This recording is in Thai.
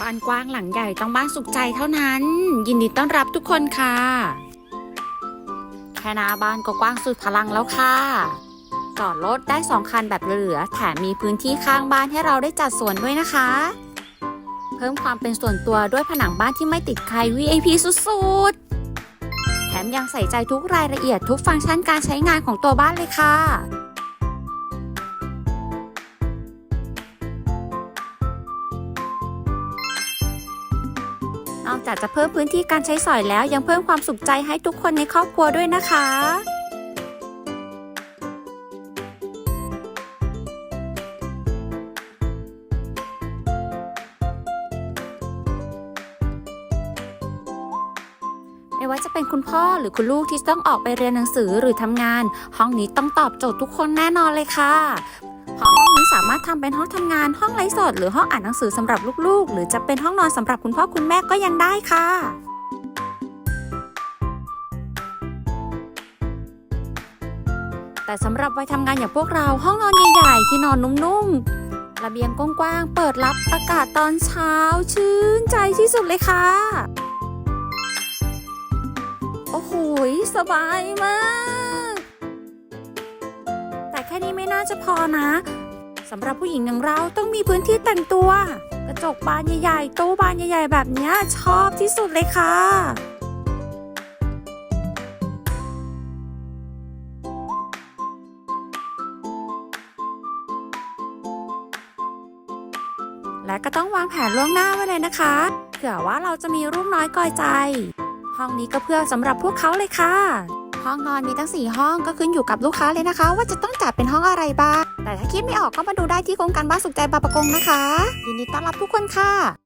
บ้านกว้างหลังใหญ่ต้องบ้านสุขใจเท่านั้น ยินดีต้อนรับทุกคนค่ะแค่หน้าบ้านก็กว้างสุดพลังแล้วค่ะ จอดรถได้สองคันแบบเหลือแถมมีพื้นที่ข้างบ้านให้เราได้จัดสวนด้วยนะคะ เพิ่มความเป็นส่วนตัวด้วยผนังบ้านที่ไม่ติดใคร VIP สุดๆ แถมยังใส่ใจทุกรายละเอียดทุกฟังก์ชันการใช้งานของตัวบ้านเลยค่ะ นอกจากจะเพิ่มพื้นที่การใช้สอยแล้วยังเพิ่มความสุขใจให้ทุกคนในครอบครัวด้วยนะคะไม่ว่าจะเป็นคุณพ่อหรือคุณลูกที่ต้องออกไปเรียนหนังสือหรือทำงาน ห้องนี้ต้องตอบโจทย์ทุกคนแน่นอนเลยค่ะารถทำเป็นห้องทำงานห้องไลฟ์สด หรือห้องอ่านหนังสือสำหรับลูกๆ หรือจะเป็นห้องนอนสำหรับคุณพ่อคุณแม่ก็ยังได้ค่ะแต่สำหรับวัยทำงานอย่างพวกเราห้องนอนใหญ่ๆที่นอนนุ่มๆ ระเบียงกว้างๆ เปิดรับอากาศตอนเช้าชื่นใจที่สุดเลยค่ะ โอ้โหสบายมาก แต่แค่นี้ไม่น่าจะพอนะำหรับผู้หญิงอย่างเราต้องมีพื้นที่แต่งตัว กระจกบานใหญ่ๆโต๊ะบานใหญ่ ๆ แบบนี้ชอบที่สุดเลยค่ะและก็ต้องวางแผนล่วงหน้าไว้เลยนะคะ เผื่อว่าเราจะมีรูปน้อยกอยใจ ห้องนี้ก็เพื่อสำหรับพวกเขาเลยค่ะ ห้องนอนมีทั้ง 4 ห้องก็ขึ้นอยู่กับลูกค้าเลยนะคะ ว่าจะต้องจัดเป็นห้องอะไรบ้าง แต่ถ้าคิดไม่ออกก็มาดูได้ที่โครงการบ้านสุขใจบางประกงนะคะยินดีต้อนรับทุกคนค่ะ